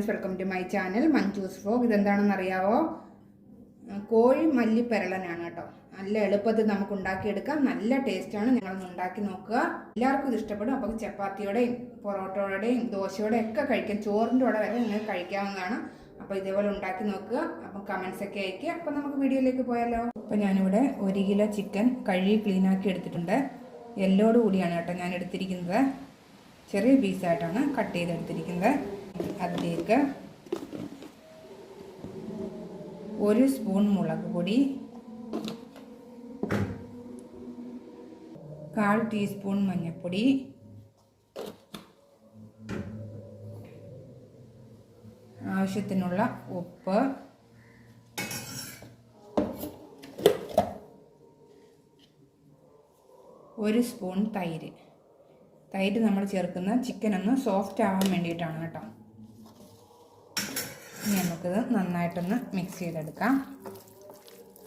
Friends welcome to my channel Manju's vlog ഇതെന്താണെന്ന് അറിയാവോ? കോഴി മല്ലി പെരളനാണ് കേട്ടോ. നല്ല എളുപ്പത്തിൽ നമുക്ക് ഉണ്ടാക്കിയെടുക്കാം. നല്ല ടേസ്റ്റാണ് നിങ്ങളൊന്ന് ഉണ്ടാക്കി നോക്കുക. എല്ലാവർക്കും ഇത് ഇഷ്ടപ്പെടും. അപ്പോൾ ചപ്പാത്തിയോടെയും പൊറോട്ടയോടെയും ദോശയോടെയും ഒക്കെ കഴിക്കാം. ചോറിന്റെ കൂടെ വരെ നിങ്ങൾക്ക് കഴിക്കാവുന്നതാണ്. അപ്പോൾ ഇതേപോലെ ഉണ്ടാക്കി നോക്കുക. അപ്പം കമൻസ് ഒക്കെ അയക്കുക അപ്പം നമുക്ക് വീഡിയോയിലേക്ക് പോയാലോ. അപ്പോൾ ഞാനിവിടെ ഒരു കിലോ ചിക്കൻ കഴുകി ക്ലീനാക്കി എടുത്തിട്ടുണ്ട്. എല്ലോട് കൂടിയാണ് കേട്ടോ ഞാൻ എടുത്തിരിക്കുന്നത്. ചെറിയ പീസായിട്ടാണ് കട്ട് ചെയ്തെടുത്തിരിക്കുന്നത്. അതിലേക്ക് ഒരു സ്പൂൺ മുളക് പൊടി കാൽ ടീസ്പൂൺ മഞ്ഞൾപ്പൊടി ആവശ്യത്തിനുള്ള ഉപ്പ് ഒരു സ്പൂൺ തൈര്. തൈര് നമ്മൾ ചേർക്കുന്ന ചിക്കൻ ഒന്ന് സോഫ്റ്റ് ആവാൻ വേണ്ടിയിട്ടാണ് കേട്ടോ. ഇനി നമുക്കിത് നന്നായിട്ടൊന്ന് മിക്സ് ചെയ്തെടുക്കാം.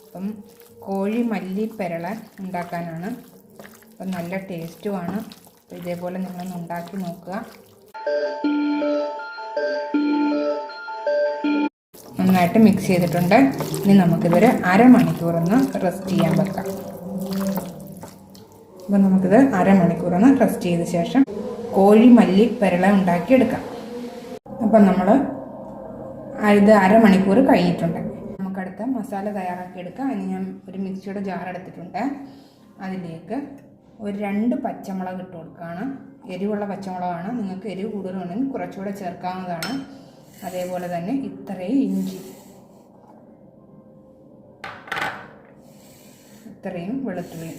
അപ്പം കോഴി മല്ലി പെരള ഉണ്ടാക്കാനാണ്. അപ്പം നല്ല ടേസ്റ്റുമാണ് ഇതേപോലെ നിങ്ങളൊന്ന് ഉണ്ടാക്കി നോക്കുക. നന്നായിട്ട് മിക്സ് ചെയ്തിട്ടുണ്ട്. ഇനി നമുക്കിതൊരു അരമണിക്കൂറൊന്ന് റെസ്റ്റ് ചെയ്യാൻ വെക്കാം. അപ്പോൾ നമുക്കിത് അരമണിക്കൂറൊന്ന് റെസ്റ്റ് ചെയ്ത ശേഷം കോഴി മല്ലി പെരള ഉണ്ടാക്കിയെടുക്കാം. അപ്പം നമ്മൾ ഇത് അരമണിക്കൂർ കഴിഞ്ഞിട്ടുണ്ട്. നമുക്കടുത്ത മസാല തയ്യാറാക്കി എടുക്കാം. അതിന് ഞാൻ ഒരു മിക്സിയുടെ ജാർ എടുത്തിട്ടുണ്ട്. അതിലേക്ക് ഒരു രണ്ട് പച്ചമുളക് ഇട്ട് കൊടുക്കുകയാണ്. എരിവുള്ള പച്ചമുളകാണ്. നിങ്ങൾക്ക് എരിവ് കൂടുതലുണ്ടെങ്കിൽ കുറച്ചുകൂടെ ചേർക്കാവുന്നതാണ്. അതേപോലെ തന്നെ ഇത്രയും ഇഞ്ചി. ഇത്രയും വെളുത്തുള്ളി.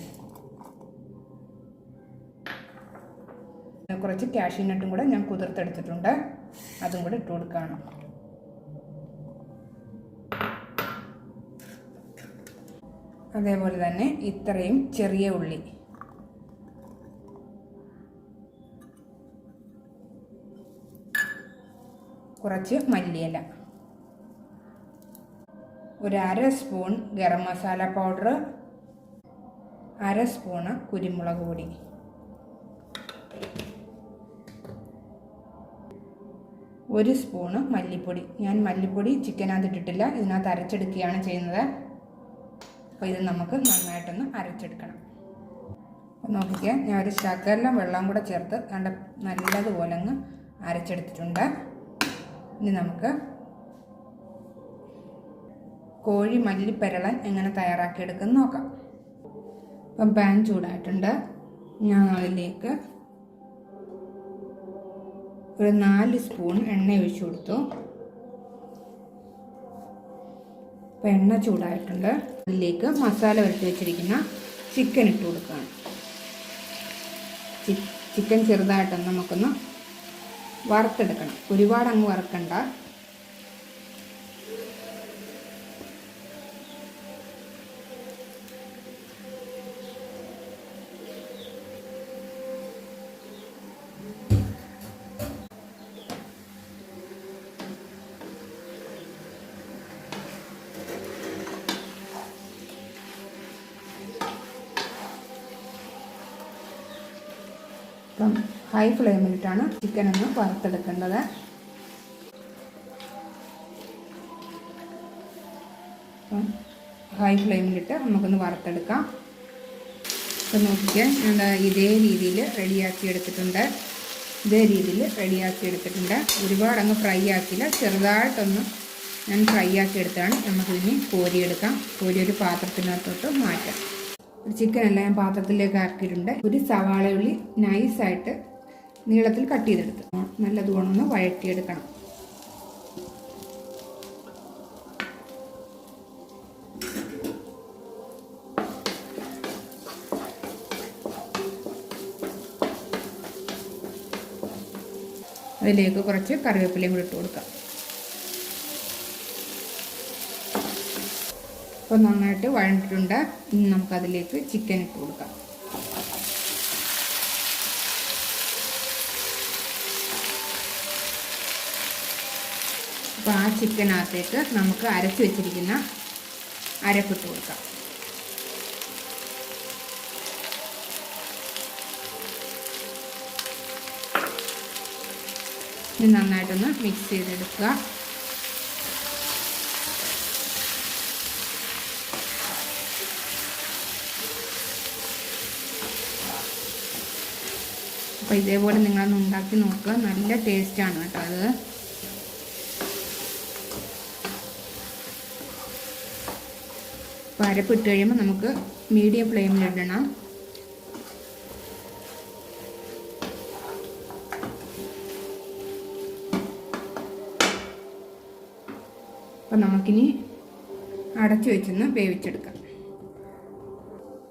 കുറച്ച് കാഷ്യനട്ടും കൂടെ ഞാൻ കുതിർത്തെടുത്തിട്ടുണ്ട്. അതും കൂടെ ഇട്ട് കൊടുക്കുകയാണ്. അതേപോലെ തന്നെ ഇത്രയും ചെറിയ ഉള്ളി. കുറച്ച് മല്ലിയില. ഒരു അര സ്പൂൺ ഗരം മസാല പൗഡർ അര സ്പൂണ് കുരുമുളക് പൊടി. ഒരു സ്പൂണ് മല്ലിപ്പൊടി. ഞാൻ മല്ലിപ്പൊടി ചിക്കനകത്ത് ഇട്ടിട്ടില്ല ഇതിനകത്ത് അരച്ചെടുക്കുകയാണ് ചെയ്യുന്നത്. അപ്പോൾ ഇത് നമുക്ക് നന്നായിട്ടൊന്ന് അരച്ചെടുക്കണം. അപ്പോൾ നോക്കിക്കുക ഞാൻ ഒരു ശകലം വെള്ളം കൂടെ ചേർത്ത് നല്ല നല്ലതുപോലെ അങ്ങ് അരച്ചെടുത്തിട്ടുണ്ട്. ഇനി നമുക്ക് കോഴി മല്ലിപ്പരളൻ എങ്ങനെ തയ്യാറാക്കിയെടുക്കുമെന്ന് നോക്കാം. അപ്പം പാൻ ചൂടായിട്ടുണ്ട്. ഞാൻ അതിലേക്ക് ഒരു നാല് സ്പൂൺ എണ്ണ ഒഴിച്ചു കൊടുത്തു. അപ്പം എണ്ണ ചൂടായിട്ടുണ്ട്. അതിലേക്ക് മസാല വരട്ടി വെച്ചിരിക്കുന്ന ചിക്കൻ ഇട്ട് കൊടുക്കുകയാണ്. ചിക്കൻ ചെറുതായിട്ടൊന്ന് നമുക്കൊന്ന് വറുത്തെടുക്കണം. ഒരുപാട് അങ്ങ് വറുക്കണ്ട. അപ്പം ഹൈ ഫ്ലെയിമിലിട്ടാണ് ചിക്കൻ ഒന്ന് വറുത്തെടുക്കേണ്ടത്. അപ്പം ഹൈ ഫ്ലെയിമിലിട്ട് നമുക്കൊന്ന് വറുത്തെടുക്കാം. അപ്പം നോക്കിയാൽ ഞാൻ ഇതേ രീതിയിൽ റെഡിയാക്കി എടുത്തിട്ടുണ്ട്. ഇതേ രീതിയിൽ റെഡിയാക്കി എടുത്തിട്ടുണ്ട്. ഒരുപാട് അങ്ങ് ഫ്രൈ ആക്കിയില്ല. ചെറുതായിട്ടൊന്ന് ഞാൻ ഫ്രൈ ആക്കി എടുത്താണ്. നമുക്കിതിന് കോരിയെടുക്കാം. കോരി ഒരു പാത്രത്തിനകത്തോട്ട് മാറ്റാം. ചിക്കൻ എല്ലാം ഞാൻ പാത്രത്തിലേക്ക് ആക്കിയിട്ടുണ്ട് ഒരു സവാള ഉള്ളി നൈസായിട്ട് നീളത്തിൽ കട്ട് ചെയ്തെടുത്ത് നല്ലതുപോലെ ഒന്ന് വഴറ്റിയെടുക്കണം. അതിലേക്ക് കുറച്ച് കറിവേപ്പിലയും കൂടി ഇട്ട് കൊടുക്കാം. അപ്പോൾ നന്നായിട്ട് വഴണ്ടിട്ടുണ്ട്. ഇനി നമുക്കതിലേക്ക് ചിക്കൻ ഇട്ട് കൊടുക്കാം. അപ്പോൾ ആ ചിക്കനകത്തേക്ക് നമുക്ക് അരച്ച് വെച്ചിരിക്കുന്ന അരപ്പിട്ട് കൊടുക്കാം. ഇത് നന്നായിട്ടൊന്ന് മിക്സ് ചെയ്തെടുക്കുക. അപ്പോൾ ഇതേപോലെ നിങ്ങളൊന്ന് ഉണ്ടാക്കി നോക്കുക. നല്ല ടേസ്റ്റാണ് കേട്ടോ അത്. പരപ്പിട്ട് കഴിയുമ്പോൾ നമുക്ക് മീഡിയം ഫ്ലെയിമിലിടണം അപ്പം നമുക്കിനി അടച്ചു വെച്ചൊന്ന് വേവിച്ചെടുക്കാം.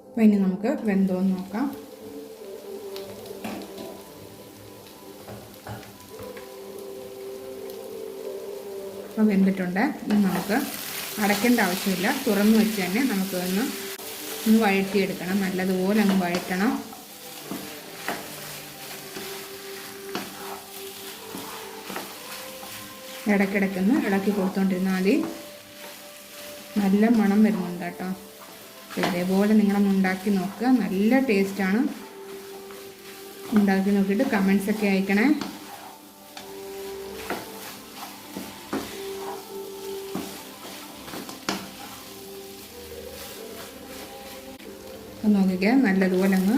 അപ്പം ഇനി നമുക്ക് വെന്തോന്ന് നോക്കാം. അപ്പോൾ വെന്തിട്ടുണ്ട്. ഇനി നമുക്ക് അടയ്ക്കേണ്ട ആവശ്യമില്ല. തുറന്ന് വെച്ച് തന്നെ നമുക്ക് ഒന്ന് ഒന്ന് വഴറ്റിയെടുക്കണം. നല്ലതുപോലെ അങ്ങ് വഴറ്റണം. ഇടയ്ക്കിടയ്ക്കൊന്ന് ഇളക്കി കൊടുത്തോണ്ടിരുന്നാൽ മതി. നല്ല മണം വരുന്നുണ്ട് കേട്ടോ. ഇതേപോലെ നിങ്ങളൊന്ന് ഉണ്ടാക്കി നോക്കുക. നല്ല ടേസ്റ്റാണ് ഉണ്ടാക്കി നോക്കിയിട്ട് കമൻസൊക്കെ അയക്കണേ. അപ്പം നോക്കിക്കുക നല്ലതുപോലെ അങ്ങ്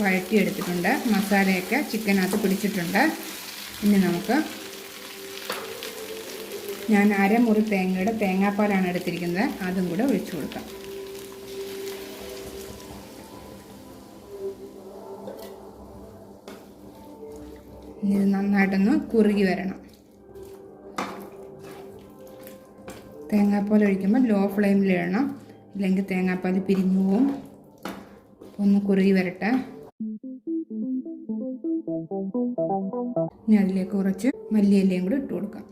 വഴറ്റിയെടുത്തിട്ടുണ്ട്. മസാലയൊക്കെ ചിക്കനകത്ത് പിടിച്ചിട്ടുണ്ട്. ഇനി നമുക്ക് ഞാൻ അരമുറി തേങ്ങയുടെ തേങ്ങാപ്പാലാണ് എടുത്തിരിക്കുന്നത്. അതും കൂടെ ഒഴിച്ചു കൊടുക്കാം. ഇനി നന്നായിട്ടൊന്ന് കുറുകി വരണം. തേങ്ങാപ്പാൽ ഒഴിക്കുമ്പോൾ ലോ ഫ്ലെയിമിൽ ഇടണം. ഇല്ലെങ്കിൽ തേങ്ങാപ്പാൽ പിരിഞ്ഞു പോവും. ഒന്ന് കുറുകി വരട്ടെ. അതിലേക്ക് കുറച്ച് മല്ലിയിലയും കൂടി ഇട്ട് കൊടുക്കാം.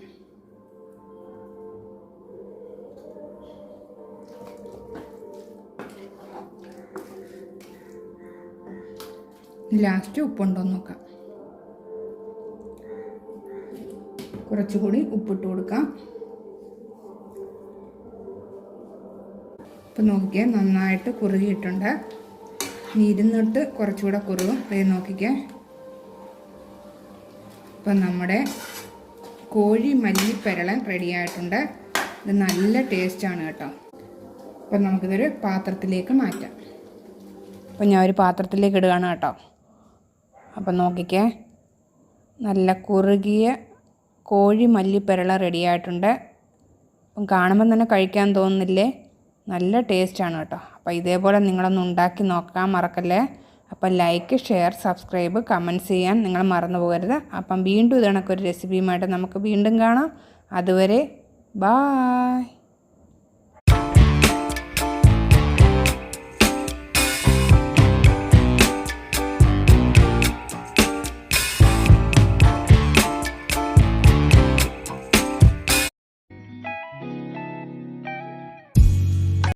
ലാസ്റ്റ് ഉപ്പുണ്ടോ നോക്കാം. കുറച്ചുകൂടി ഉപ്പിട്ട് കൊടുക്കാം. ഇപ്പം നോക്കിയാൽ നന്നായിട്ട് കുറുകിയിട്ടുണ്ട്. ഇനി ഇരുന്നിട്ട് കുറച്ചുകൂടെ കുറുകും. ഇത് നോക്കിക്കേ. ഇപ്പം നമ്മുടെ കോഴി മല്ലിപ്പരളൻ റെഡി ആയിട്ടുണ്ട്. ഇത് നല്ല ടേസ്റ്റാണ് കേട്ടോ. അപ്പം നമുക്കിതൊരു പാത്രത്തിലേക്ക് മാറ്റാം. അപ്പം ഞാൻ ഒരു പാത്രത്തിലേക്ക് ഇടുകയാണ് കേട്ടോ. അപ്പം നോക്കിക്കേ. നല്ല കുറുകിയ കോഴി മല്ലിപ്പരള റെഡി ആയിട്ടുണ്ട്. അപ്പം കാണുമ്പം തന്നെ കഴിക്കാൻ തോന്നുന്നില്ലേ? നല്ല ടേസ്റ്റാണ് കേട്ടോ. അപ്പോൾ ഇതേപോലെ നിങ്ങളൊന്ന് ഉണ്ടാക്കി നോക്കാൻ മറക്കല്ലേ? അപ്പം ലൈക്ക് ഷെയർ സബ്സ്ക്രൈബ് കമന്റ്സ് ചെയ്യാൻ നിങ്ങൾ മറന്നു പോകരുത്. അപ്പം വീണ്ടും ഇതണക്കൊരു റെസിപ്പിയുമായിട്ട് നമുക്ക് വീണ്ടും കാണാം. അതുവരെ ബായ്